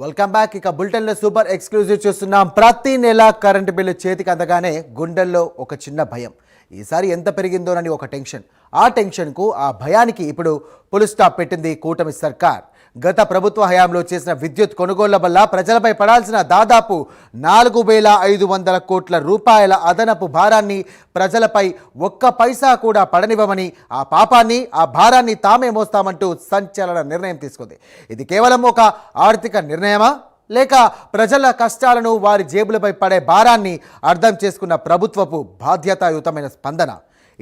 Welcome back ఇక బులెటిన్లో super exclusive చూస్తున్నాం. ప్రతి నెల కరెంటు బిల్లు చేతికి అందగానే గుండెల్లో ఒక చిన్న భయం. ఈసారి ఎంత పెరిగిందోనని ఒక టెన్షన్ ఆ టెన్షన్కు ఆ భయానికి ఇప్పుడు పులుస్టాప్ పెట్టింది కూటమి సర్కార్. గత ప్రభుత్వ హయాంలో చేసిన విద్యుత్ కొనుగోళ్ళ వల్ల ప్రజలపై పడాల్సిన దాదాపు నాలుగు వేల ఐదు వందల కోట్ల రూపాయల అదనపు భారాన్ని ప్రజలపై ఒక్క పైసా కూడా పడనివ్వమని ఆ పాపాన్ని ఆ భారాన్ని తామే మోస్తామంటూ సంచలన నిర్ణయం తీసుకుంది. ఇది కేవలం ఒక ఆర్థిక నిర్ణయమా? లేక ప్రజల కష్టాలను వారి జేబులపై పడే భారాన్ని అర్థం చేసుకున్న ప్రభుత్వపు బాధ్యతాయుతమైన స్పందన?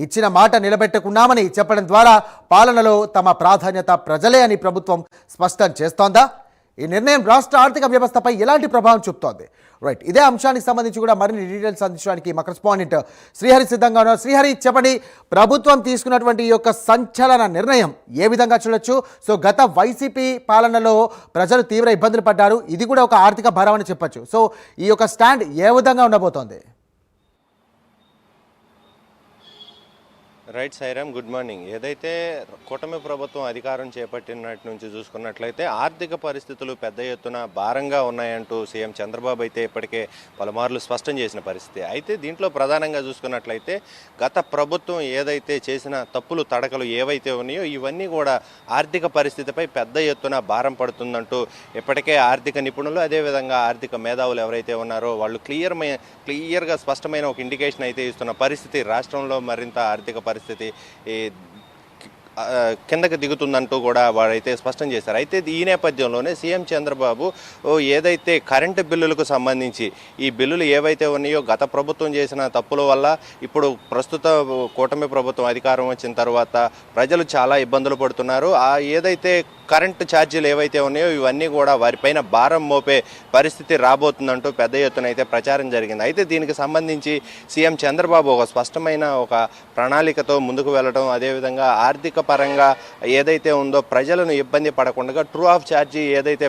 ఇచ్చిన మాట నిలబెట్టుకున్నామని చెప్పడం ద్వారా పాలనలో తమ ప్రాధాన్యత ప్రజలే అని ప్రభుత్వం స్పష్టం చేస్తోందా? ఈ నిర్ణయం రాష్ట్ర ఆర్థిక వ్యవస్థపై ఎలాంటి ప్రభావం చూపుతోంది? రైట్ ఇదే అంశానికి సంబంధించి కూడా మరిన్ని డీటెయిల్స్ అందించడానికి మా కరెస్పాండెంట్ శ్రీహరి సిద్ధంగా ఉన్నారు. శ్రీహరి చెప్పండి ప్రభుత్వం తీసుకున్నటువంటి ఈ యొక్క సంచలన నిర్ణయం ఏ విధంగా చూడొచ్చు? సో గత వైసీపీ పాలనలో ప్రజలు తీవ్ర ఇబ్బందులు పడ్డారు. ఇది కూడా ఒక ఆర్థిక భారం అని చెప్పచ్చు. సో ఈ యొక్క స్టాండ్ ఏ విధంగా ఉండబోతోంది? Right Sairam good morning. ఏదైతే కూటమి ప్రభుత్వం అధికారం చేపట్టినట్టు నుంచి చూసుకున్నట్లయితే ఆర్థిక పరిస్థితులు పెద్ద ఎత్తున భారంగా ఉన్నాయంటూ సీఎం చంద్రబాబు అయితే ఇప్పటికే పలుమార్లు స్పష్టం చేసిన పరిస్థితి. అయితే దీంట్లో ప్రధానంగా చూసుకున్నట్లయితే గత ప్రభుత్వం ఏదైతే చేసిన తప్పులు తడకలు ఏవైతే ఉన్నాయో ఇవన్నీ కూడా ఆర్థిక పరిస్థితిపై పెద్ద ఎత్తున భారం పడుతుందంటూ ఇప్పటికే ఆర్థిక నిపుణులు అదేవిధంగా ఆర్థిక మేధావులు ఎవరైతే ఉన్నారో వాళ్ళు క్లియర్ క్లియర్గా స్పష్టమైన ఒక ఇండికేషన్ అయితే ఇస్తున్న పరిస్థితి రాష్ట్రంలో మరింత ఆర్థిక పరిస్థితి ఈ ఆ, కిందకి దిగుతుందంటూ కూడా వారైతే స్పష్టం చేశారు. అయితే ఈ నేపథ్యంలోనే సీఎం చంద్రబాబు ఓ ఏదైతే కరెంటు బిల్లులకు సంబంధించి ఈ బిల్లులు ఏవైతే ఉన్నాయో గత ప్రభుత్వం చేసిన తప్పుల వల్ల ఇప్పుడు ప్రస్తుత కూటమి ప్రభుత్వం అధికారం వచ్చిన తర్వాత ప్రజలు చాలా ఇబ్బందులు పడుతున్నారు. ఆ ఏదైతే కరెంటు ఛార్జీలు ఏవైతే ఉన్నాయో ఇవన్నీ కూడా వారిపైన భారం మోపే పరిస్థితి రాబోతుందంటూ పెద్ద ఎత్తున అయితే ప్రచారం జరిగింది. అయితే దీనికి సంబంధించి సీఎం చంద్రబాబు ఒక స్పష్టమైన ఒక ప్రణాళికతో ముందుకు వెళ్ళడం అదేవిధంగా ఆర్థిక పరంగా ఏదైతే ఉందో ప్రజలను ఇబ్బంది పడకుండా ట్రూ ఆఫ్ ఛార్జీ ఏదైతే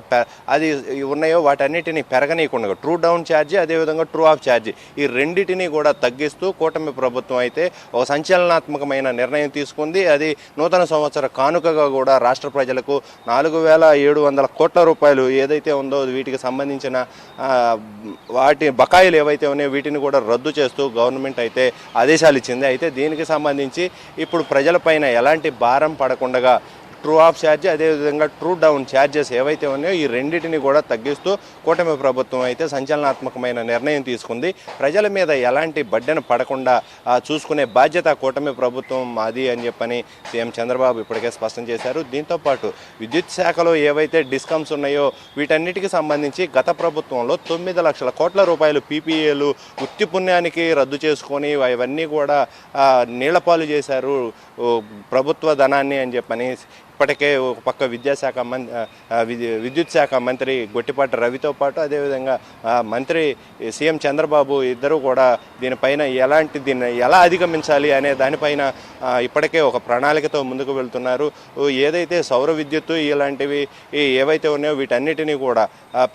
అది ఉన్నాయో వాటన్నిటిని పెరగనీయకుండా ట్రూ డౌన్ ఛార్జీ అదేవిధంగా ట్రూ ఆఫ్ ఛార్జీ ఈ రెండింటిని కూడా తగ్గిస్తూ కూటమి ప్రభుత్వం అయితే ఒక సంచలనాత్మకమైన నిర్ణయం తీసుకుంది. అది నూతన సంవత్సర కానుకగా కూడా రాష్ట్ర ప్రజలకు నాలుగు వేల ఏడు వందల కోట్ల రూపాయలు ఏదైతే ఉందో వీటికి సంబంధించిన వాటి బకాయిలు ఏవైతే ఉన్నాయో వీటిని కూడా రద్దు చేస్తూ గవర్నమెంట్ అయితే ఆదేశాలు ఇచ్చింది. అయితే దీనికి సంబంధించి ఇప్పుడు ప్రజలపైన ఎలాంటి భారం పడకుండా ట్రూ ఆఫ్ ఛార్జ్ అదేవిధంగా ట్రూ డౌన్ ఛార్జెస్ ఏవైతే ఉన్నాయో ఈ రెండింటిని కూడా తగ్గిస్తూ కూటమి ప్రభుత్వం అయితే సంచలనాత్మకమైన నిర్ణయం తీసుకుంది. ప్రజల మీద ఎలాంటి బడ్డెన పడకుండా చూసుకునే బాధ్యత కూటమి ప్రభుత్వం మాది అని చెప్పని సీఎం చంద్రబాబు ఇప్పటికే స్పష్టం చేశారు. దీంతోపాటు విద్యుత్ శాఖలో ఏవైతే డిస్కమ్స్ ఉన్నాయో వీటన్నిటికి సంబంధించి గత ప్రభుత్వంలో తొమ్మిది లక్షల కోట్ల రూపాయలు పీపీఏలు వృత్తి పుణ్యానికి రద్దు చేసుకొని అవన్నీ కూడా నీళ్ళపాలు చేశారు ప్రభుత్వ ధనాన్ని అని చెప్పని ఇప్పటికే ఒక పక్క విద్యాశాఖ మం విద్యుత్ శాఖ మంత్రి గొట్టిపాటి రవితో పాటు అదేవిధంగా మంత్రి సీఎం చంద్రబాబు ఇద్దరు కూడా దీనిపైన ఎలాంటి దీన్ని ఎలా అధిగమించాలి అనే దానిపైన ఇప్పటికే ఒక ప్రణాళికతో ముందుకు వెళ్తున్నారు. ఏదైతే సౌర విద్యుత్తు ఇలాంటివి ఏవైతే ఉన్నాయో వీటన్నిటినీ కూడా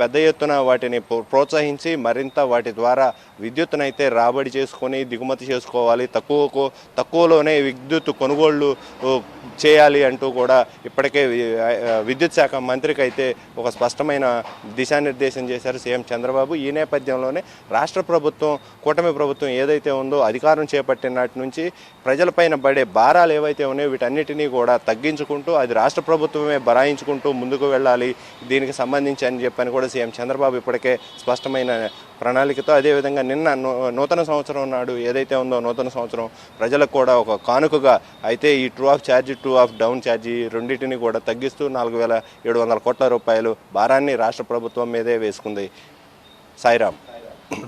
పెద్ద ఎత్తున వాటిని ప్రో- ప్రోత్సహించి మరింత వాటి ద్వారా విద్యుత్తునైతే రాబడి చేసుకొని దిగుమతి చేసుకోవాలి. తక్కువకు తక్కువలోనే విద్యుత్ కొనుగోళ్ళు చేయాలి అంటూ కూడా ఇప్పటికే విద్యుత్ శాఖ మంత్రికి అయితే ఒక స్పష్టమైన దిశానిర్దేశం చేశారు సీఎం చంద్రబాబు. ఈ నేపథ్యంలోనే రాష్ట్ర ప్రభుత్వం కూటమి ప్రభుత్వం ఏదైతే ఉందో అధికారం చేపట్టినట్టు నుంచి ప్రజలపైన పడే భారాలు ఏవైతే ఉన్నాయో వీటన్నిటినీ కూడా తగ్గించుకుంటూ అది రాష్ట్ర ప్రభుత్వమే బరాయించుకుంటూ ముందుకు వెళ్ళాలి దీనికి సంబంధించి అని చెప్పని కూడా సీఎం చంద్రబాబు ఇప్పటికే స్పష్టమైన ప్రణాళికతో అదేవిధంగా నిన్న నూ- నూతన సంవత్సరం నాడు ఏదైతే ఉందో నూతన సంవత్సరం ప్రజలకు కూడా ఒక కానుకగా అయితే ఈ ట్రూ ఆఫ్ ఛార్జీ ట్రూ ఆఫ్ డౌన్ ఛార్జీ రెండింటిని కూడా తగ్గిస్తూ నాలుగు వేల ఏడు వందల కోట్ల రూపాయలు భారాన్ని రాష్ట్ర ప్రభుత్వం మీదే వేసుకుంది. సాయిరామ్.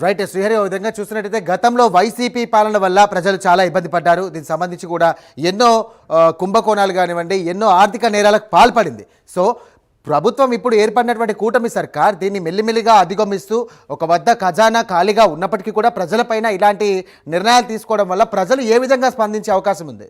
రైట్ శ్రీహరి ఓ విధంగా చూసినట్టయితే గతంలో వైసీపీ పాలన వల్ల ప్రజలు చాలా ఇబ్బంది పడ్డారు. దీనికి సంబంధించి కూడా ఎన్నో కుంభకోణాలు కానివ్వండి ఎన్నో ఆర్థిక నేరాలకు పాల్పడింది. సో ప్రభుత్వం ఇప్పుడు ఏర్పడినటువంటి కూటమి సర్కార్ దీన్ని మెల్లిమెల్లిగా అధిగమిస్తూ ఒక వద్ద ఖజానా ఖాళీగా ఉన్నప్పటికీ కూడా ప్రజలపైన ఇలాంటి నిర్ణయాలు తీసుకోవడం వల్ల ప్రజలు ఏ విధంగా స్పందించే అవకాశం ఉంది?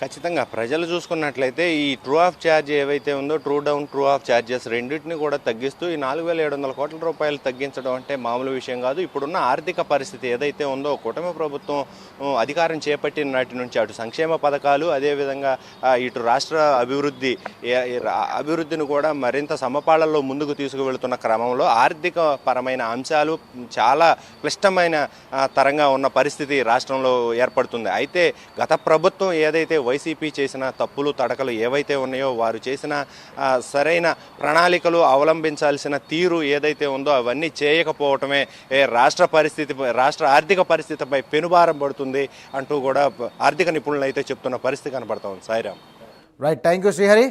ఖచ్చితంగా. ప్రజలు చూసుకున్నట్లయితే ఈ ట్రూ ఆఫ్ ఛార్జ్ ఏవైతే ఉందో true down true up charges రెండింటిని కూడా తగ్గిస్తూ ఈ నాలుగు వేల ఏడు వందల కోట్ల రూపాయలు తగ్గించడం అంటే మామూలు విషయం కాదు. ఇప్పుడున్న ఆర్థిక పరిస్థితి ఏదైతే ఉందో కూటమి ప్రభుత్వం అధికారం చేపట్టిన నాటి నుంచి అటు సంక్షేమ పథకాలు అదేవిధంగా ఇటు రాష్ట్ర అభివృద్ధి అభివృద్ధిని కూడా మరింత సమపాళల్లో ముందుకు తీసుకువెళ్తున్న క్రమంలో ఆర్థిక పరమైన అంశాలు చాలా క్లిష్టమైన తరంగా ఉన్న పరిస్థితి రాష్ట్రంలో ఏర్పడుతుంది. అయితే గత ప్రభుత్వం ఏదైతే వైసీపీ చేసిన తప్పులు తడకలు ఏవైతే ఉన్నాయో వారు చేసిన సరైన ప్రణాళికలు అవలంబించాల్సిన తీరు ఏదైతే ఉందో అవన్నీ చేయకపోవటమే రాష్ట్ర పరిస్థితి రాష్ట్ర ఆర్థిక పరిస్థితిపై పెనుభారం పడుతుంది అంటూ కూడా ఆర్థిక నిపుణులు అయితే చెప్తున్న పరిస్థితి కనబడతా ఉంది. Sairam. Right thank you Srihari